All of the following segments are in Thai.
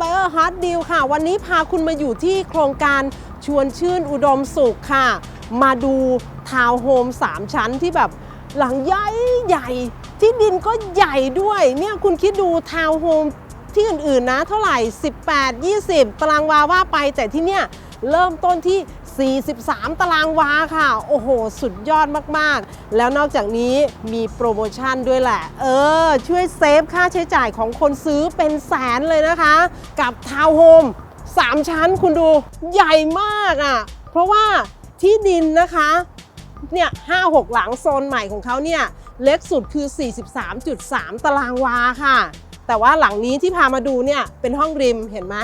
มายเออร์ฮาร์ดดิลค่ะ วันนี้พาคุณมาอยู่ที่โครงการชวนชื่นอุดมสุขค่ะ มาดูทาวน์โฮม 3 ชั้นที่แบบหลังใหญ่ใหญ่ ที่ดินก็ใหญ่ด้วย เนี่ยคุณคิดดูทาวน์โฮมที่อื่นๆนะเท่าไหร่ 18 20 ตารางวาว่าไปแต่ที่เนี่ยเริ่มต้นที่ 43 ตารางวาค่ะ โอ้โห สุดยอดมากๆ แล้วนอกจากนี้มีโปรโมชั่นด้วยแหละ เออ ช่วยเซฟค่าใช้จ่ายของคนซื้อเป็นแสนเลยนะคะ กับทาวน์โฮม3 ชั้นคุณดูใหญ่มากอะ่ะ เพราะว่าที่ดินนะคะเนี่ยห้าหกหลังโซนใหม่ของเขาเนี่ย เล็กสุดคือ 43.3 ตารางวาค่ะ แต่ว่าหลังนี้ที่พามาดูเนี่ย เป็นห้องริมเห็นไหม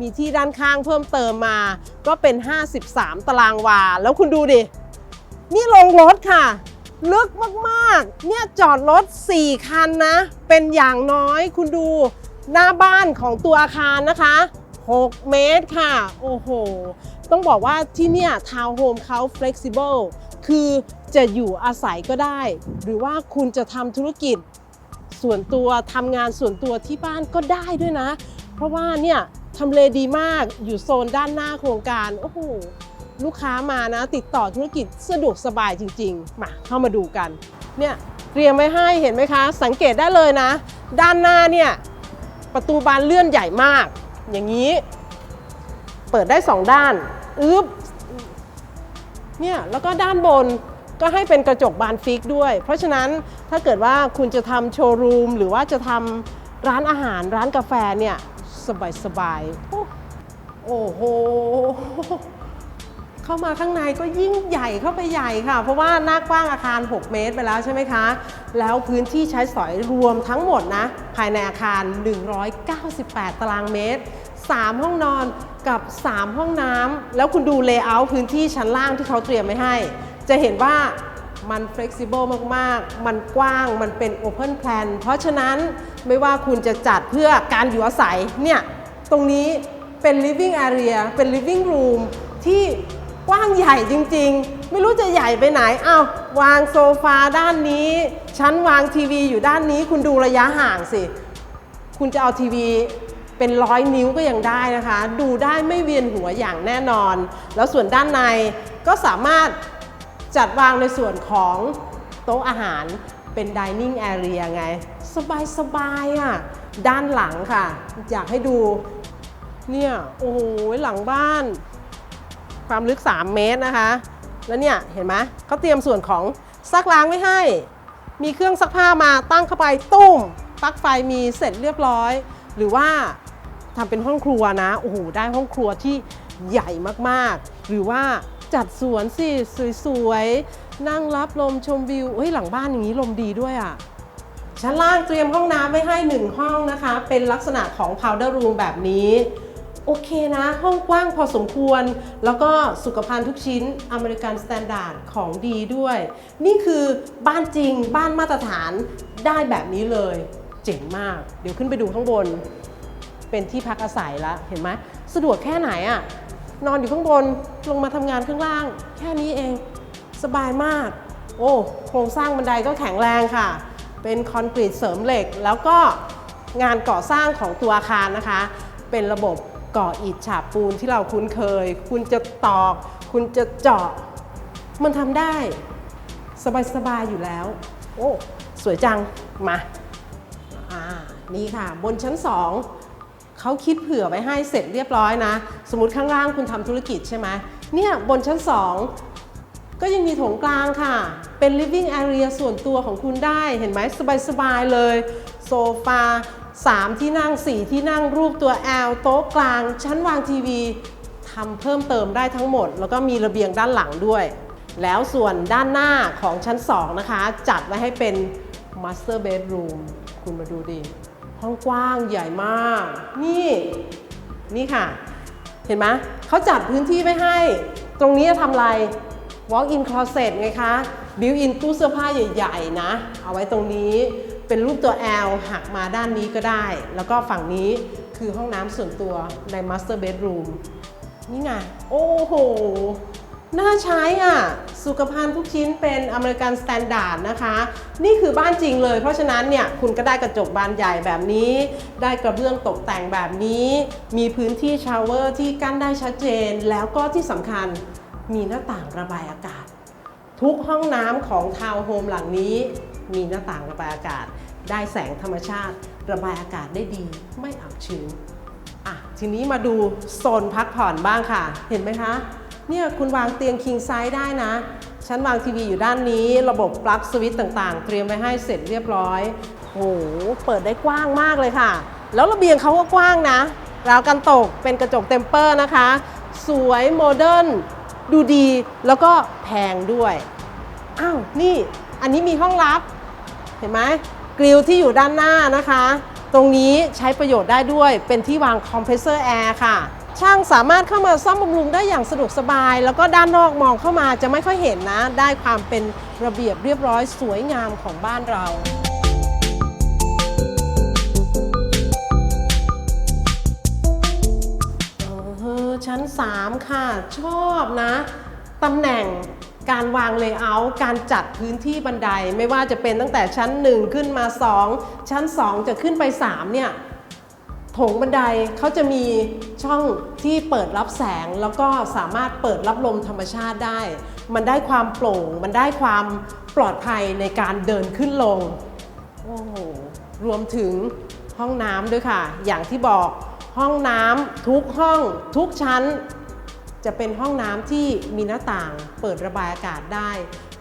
มีที่ด้านข้างเพิ่มเติมมา ก็เป็น 53 ตารางวา แล้วคุณดูดิ นี่ลงรถค่ะ ลึกมากๆ เนี่ยจอดรถ 4 คันนะ เป็นอย่างน้อยคุณดูหน้าบ้านของตัวอาคารนะคะ 6 เมตรค่ะ โอ้โห ต้องบอกว่าที่เนี่ยทาวน์โฮมเขา flexible คือจะอยู่อาศัยก็ได้ หรือว่าคุณจะทำธุรกิจส่วนตัวทำงานส่วนตัวที่บ้านก็ได้ด้วยนะ เพราะว่าเนี่ย ทำเลดีมากอยู่โซนด้านหน้าโครงการโอ้โหลูกค้ามานะ ติดต่อธุรกิจสะดวกสบายจริงๆ มาเข้ามาดูกันเนี่ยเตรียมไว้ให้เห็นไหมคะ สังเกตได้เลยนะ ด้านหน้าเนี่ยประตูบานเลื่อนใหญ่มาก อย่างนี้ เปิดได้2ด้านอึ๊บเนี่ยแล้วก็ด้านบนก็ให้เป็นกระจกบานฟิกด้วย เพราะฉะนั้นถ้าเกิดว่าคุณจะทำโชว์รูมหรือว่าจะทำร้านอาหารร้านกาแฟเนี่ย สบายสบายๆโอ้โอ้โห เข้ามาข้างในก็ยิ่งใหญ่เข้าไปใหญ่ค่ะ เพราะว่าหน้ากว้างอาคาร 6 เมตรไปแล้วใช่ไหมคะ แล้วพื้นที่ใช้สอยรวมทั้งหมดนะ ภายในอาคาร 198 ตารางเมตร 3 ห้องนอนกับ 3 ห้องน้ำแล้วคุณดูเลเยอร์พื้นที่ชั้นล่างที่เขาเตรียมไว้ให้ จะเห็นว่า มัน flexible มาก ๆ มันกว้าง มันเป็น open plan เพราะฉะนั้นไม่ว่าคุณจะจัดเพื่อการอยู่อาศัยเนี่ยตรงนี้เป็น living area เป็น living room ที่กว้างใหญ่จริง ๆ ไม่รู้จะใหญ่ไปไหนอ้าววางโซฟาด้านนี้ ชั้นวางทีวีอยู่ด้านนี้ คุณดูระยะห่างสิ คุณจะเอาทีวีเป็นร้อยนิ้วก็ยังได้นะคะ ดูได้ไม่เวียนหัวอย่างแน่นอน แล้วส่วนด้านในก็สามารถ จัดวางในส่วนของโต๊ะอาหารเป็น dining area ไง สบายสบายอะ ด้านหลังค่ะ อยากให้ดู เนี่ย โอ้โห หลังบ้าน ความลึก 3 เมตรนะคะ แล้วเนี่ย เห็นไหมเขาเตรียมส่วนของซักล้างไว้ให้ มีเครื่องซักผ้ามาตั้งเข้าไปตุ้มปลั๊กไฟมีเสร็จเรียบร้อย หรือว่าทำเป็นห้องครัวนะ โอ้โห ได้ห้องครัวที่ใหญ่มากๆ หรือว่า จัดสวนสิสวยๆ นั่งรับลมชมวิวเฮ้ยหลังบ้านอย่างนี้ลมดีด้วยอะ ชั้นล่างเตรียมห้องน้ำไว้ให้1ห้องนะคะ เป็นลักษณะของ powder room แบบนี้ โอเคนะ ห้องกว้างพอสมควร แล้วก็สุขภัณฑ์ทุกชิ้นอเมริกันสแตนดาร์ดของดีด้วย นี่คือบ้านจริงบ้านมาตรฐานได้แบบนี้เลย เจ๋งมาก เดี๋ยวขึ้นไปดูข้างบน เป็นที่พักอาศัยแล้วเห็นไหมสะดวกแค่ไหนอะ นอนอยู่ข้างบนลงมาทำงานข้างล่าง แค่นี้เองสบายมาก โอ้โครงสร้างบันไดก็แข็งแรงค่ะ เป็นคอนกรีตเสริมเหล็ก แล้วก็งานก่อสร้างของตัวอาคารนะคะ เป็นระบบก่ออิฐฉาบปูนที่เราคุ้นเคย คุณจะตอก คุณจะเจาะ มันทำได้ สบายๆอยู่แล้ว โอ้ สวยจัง มา อ่า นี่ค่ะ บนชั้น2 เขาคิดเผื่อไว้ให้เสร็จเรียบร้อยนะ สมมติข้างล่างคุณทำธุรกิจใช่ไหมเนี่ยบนชั้น 2 ก็ยังมีโถงกลางค่ะ เป็น living area ส่วนตัวของคุณได้เห็นไหมสบายๆเลย โซฟา3 ที่นั่ง 4 ที่นั่งรูปตัว L โต๊ะกลาง ชั้นวางทีวีทำเพิ่มเติมได้ทั้งหมด แล้วก็มีระเบียงด้านหลังด้วย แล้วส่วนด้านหน้าของชั้น 2 นะคะ จัดไว้ให้เป็น master bedroom คุณมาดูดิ ห้องกว้างใหญ่มาก นี่นี่ค่ะ เห็นไหมเขาจัดพื้นที่ไว้ให้ ตรงนี้จะทำอะไร walk in closet ไงคะ built in ตู้เสื้อผ้าใหญ่ๆนะ เอาไว้ตรงนี้เป็นรูปตัว L หักมาด้านนี้ก็ได้ แล้วก็ฝั่งนี้คือห้องน้ำส่วนตัวใน master bedroom นี่ไง โอ้โห น่าใช้อะ สุขภัณฑ์ทุกชิ้นเป็นอเมริกันสแตนดาร์ดนะคะ นี่คือบ้านจริงเลย เพราะฉะนั้นเนี่ยคุณก็ได้กระจกบานใหญ่แบบนี้ ได้กระเบื้องตกแต่งแบบนี้ มีพื้นที่ชาวเวอร์ที่กั้นได้ชัดเจน แล้วก็ที่สำคัญมีหน้าต่างระบายอากาศ ทุกห้องน้ำของทาวน์โฮมหลังนี้ มีหน้าต่างระบายอากาศ ได้แสงธรรมชาติ ระบายอากาศได้ดี ไม่อับชื้นอะทีนี้มาดูโซนพักผ่อนบ้างค่ะ เห็นไหมคะ เนี่ยคุณวางเตียงคิงไซส์ได้นะ ฉันวางทีวีอยู่ด้านนี้ ระบบปลั๊กสวิตช์ต่างๆ เตรียมไว้ให้เสร็จเรียบร้อยโอ้โหเปิดได้กว้างมากเลยค่ะ แล้วระเบียงเขาก็กว้างนะราวกันตกเป็นกระจกเต็มเปอร์นะคะ สวยโมเดิร์นดูดีแล้วก็แพงด้วย อ้าวนี่อันนี้มีห้องลับ เห็นไหมกริลที่อยู่ด้านหน้านะคะ ตรงนี้ใช้ประโยชน์ได้ด้วยเป็นที่วางคอมเพรสเซอร์แอร์ค่ะ ช่างสามารถเข้ามาซ่อมบำรุงได้อย่างสะดวกสบาย แล้วก็ด้านนอกมองเข้ามาจะไม่ค่อยเห็นนะ ได้ความเป็นระเบียบเรียบร้อยสวยงามของบ้านเราเออชั้น 3 ค่ะ ชอบนะตำแหน่งการวางเลเยอร์การจัดพื้นที่บันได ไม่ว่าจะเป็นตั้งแต่ชั้น 1 ขึ้นมา 2 ชั้น 2 จะขึ้นไป 3 เนี่ย โถงบันไดเขาจะมีช่องที่เปิดรับแสงแล้วก็สามารถเปิดรับลมธรรมชาติได้ มันได้ความโปร่ง มันได้ความปลอดภัยในการเดินขึ้นลง โอ้โห รวมถึงห้องน้ำด้วยค่ะ อย่างที่บอกห้องน้ำทุกห้องทุกชั้น จะเป็นห้องน้ำที่มีหน้าต่างเปิดระบายอากาศได้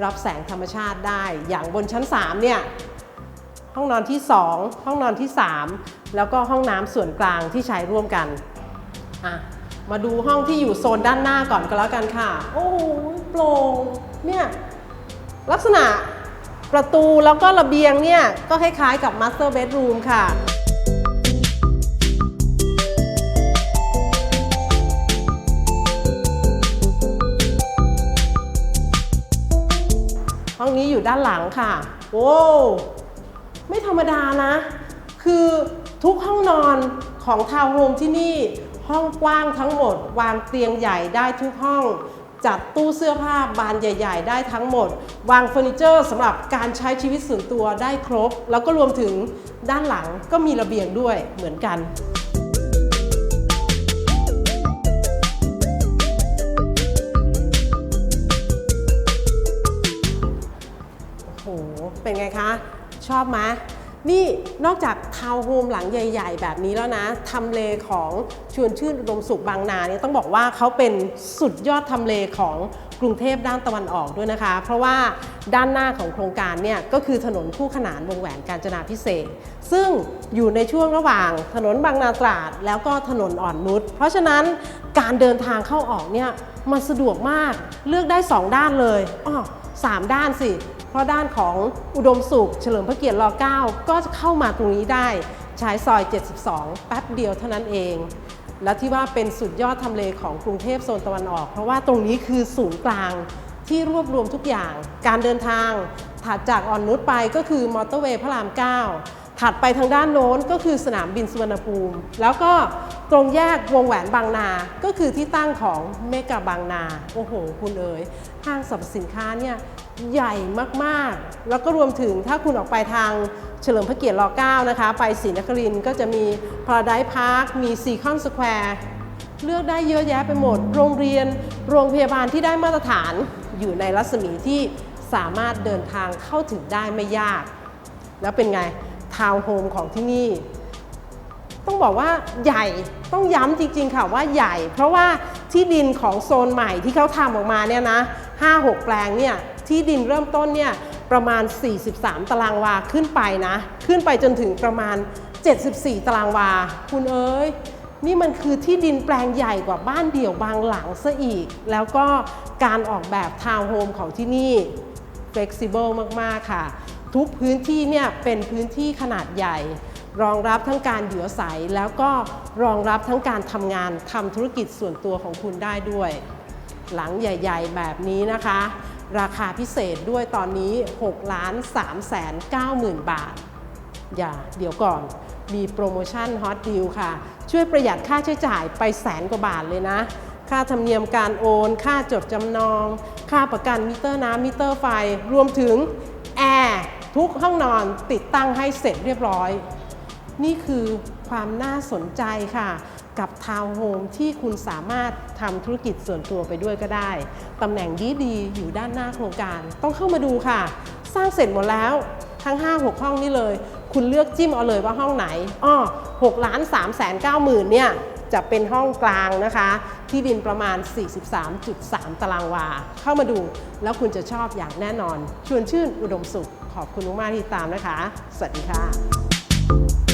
รับแสงธรรมชาติได้ อย่างบนชั้น 3 เนี่ย ห้องนอนที่ 2 ห้องนอนที่ 3 แล้วก็ห้องน้ำส่วนกลางที่ใช้ร่วมกันอะมาดูห้องที่อยู่โซนด้านหน้าก่อนก็แล้วกันค่ะ โอ้โหโปร่งเนี่ยลักษณะประตูแล้วก็ระเบียงเนี่ย ก็คล้ายๆกับ Master Bedroom ค่ะห้องนี้อยู่ด้านหลังค่ะ โอ้ ไม่ธรรมดานะ คือทุกห้องนอนของทาวน์โฮมที่นี่ ห้องกว้างทั้งหมด วางเตียงใหญ่ได้ทุกห้อง จัดตู้เสื้อผ้าบานใหญ่ ๆ ได้ทั้งหมด วางเฟอร์นิเจอร์สำหรับการใช้ชีวิตส่วนตัวได้ครบ แล้วก็รวมถึงด้านหลังก็มีระเบียงด้วยเหมือนกัน ชอบไหมนี่นอกจากทาวน์โฮมหลังใหญ่ ๆ แบบนี้แล้วนะทำเลของชวนชื่นอุดมสุขบางนาเนี่ยต้องบอกว่าเขาเป็นสุดยอดทำเลของกรุงเทพด้านตะวันออกด้วยนะคะ เพราะว่าด้านหน้าของโครงการเนี่ยก็คือถนนคู่ขนานวงแหวนกาญจนาพิเศษ ซึ่งอยู่ในช่วงระหว่างถนนบางนาตราด แล้วก็ถนนอ่อนนุชเพราะฉะนั้นการเดินทางเข้าออกเนี่ยมันสะดวกมากเลือกได้ 2 ด้านเลยอ้อสามด้านสิ ราะด้านของอุดมสุข เฉลิมพระเกียรติร9ก็จะเข้ามาตรงนี้ได้ใช้ซอย 72 แป๊บเดียวเท่านั้นเอง และที่ว่าเป็นสุดยอดทำเลของกรุงเทพโซนตะวันออก เพราะว่าตรงนี้คือศูนย์กลางที่รวบรวมทุกอย่าง การเดินทางถัดจากอ่อนนุชไปก็คือมอเตอร์เวย์พระราม 9 ถัดไปทางด้านโน้นก็คือสนามบินสุวรรณภูมิ แล้วก็ตรงแยกวงแหวนบางนา ก็คือที่ตั้งของเมกะบางนา โอ้โห คุณเอ๋ยห้างสรรพสินค้าเนี่ยใหญ่มากๆ แล้วก็รวมถึงถ้าคุณออกไปทางเฉลิมพระเกียรติร9นะคะ ไปศรีนครินทร์ก็จะมี Paradise Park มีซีคอนสแควร์เลือกได้เยอะแยะไปหมด โรงเรียน โรงพยาบาลที่ได้มาตรฐานอยู่ในรัศมีที่สามารถเดินทางเข้าถึงได้ไม่ยาก แล้วเป็นไง ทาวน์โฮมของที่นี่ ต้องบอกว่าใหญ่ต้องย้ำจริง ๆ ค่ะว่าใหญ่ เพราะว่าที่ดินของโซนใหม่ที่เขาทำออกมาเนี่ยนะ5-6 แปลงเนี่ยที่ดินเริ่มต้นเนี่ยประมาณ 43 ตารางวาขึ้นไปนะ ขึ้นไปจนถึงประมาณ 74 ตารางวา คุณเอ้ย นี่มันคือที่ดินแปลงใหญ่กว่าบ้านเดี่ยวบางหลังซะอีก แล้วก็การออกแบบทาวน์โฮมของที่นี่ flexible มาก ๆ ค่ะ ทุกพื้นที่เนี่ยเป็นพื้นที่ขนาดใหญ่ รองรับทั้งการอยู่อาศัย แล้วก็รองรับทั้งการทำงานทำธุรกิจส่วนตัวของคุณได้ด้วย หลังใหญ่ ๆ แบบนี้นะคะ ราคาพิเศษด้วยตอนนี้6ล้าน3แสน9หมื่นบาท อย่าเดี๋ยวก่อนมีโปรโมชั่นฮอตดีลค่ะ ช่วยประหยัดค่าใช้จ่ายไปแสนกว่าบาทเลยนะ ค่าธรรมเนียมการโอน ค่าจดจำนอง ค่าประกันมิเตอร์น้ำมิเตอร์ไฟ รวมถึงแอร์ ทุกห้องนอนติดตั้งให้เสร็จเรียบร้อย นี่คือความน่าสนใจค่ะ กับทาวน์โฮมที่คุณสามารถทำธุรกิจส่วนตัวไปด้วยก็ได้ตำแหน่งดีๆอยู่ด้านหน้าโครงการ ต้องเข้ามาดูค่ะ สร้างเสร็จหมดแล้วทั้ง 5-6 ห้องนี้เลย คุณเลือกจิ้มเอาเลยว่าห้องไหนอ้อ6ล้าน3แสน9หมื่นเนี่ยจะเป็นห้องกลางนะคะ ที่ดินประมาณ 43.3 ตารางวา เข้ามาดูแล้วคุณจะชอบอย่างแน่นอน ชวนชื่นอุดมสุข ขอบคุณมากๆที่ตามนะคะ สวัสดีค่ะ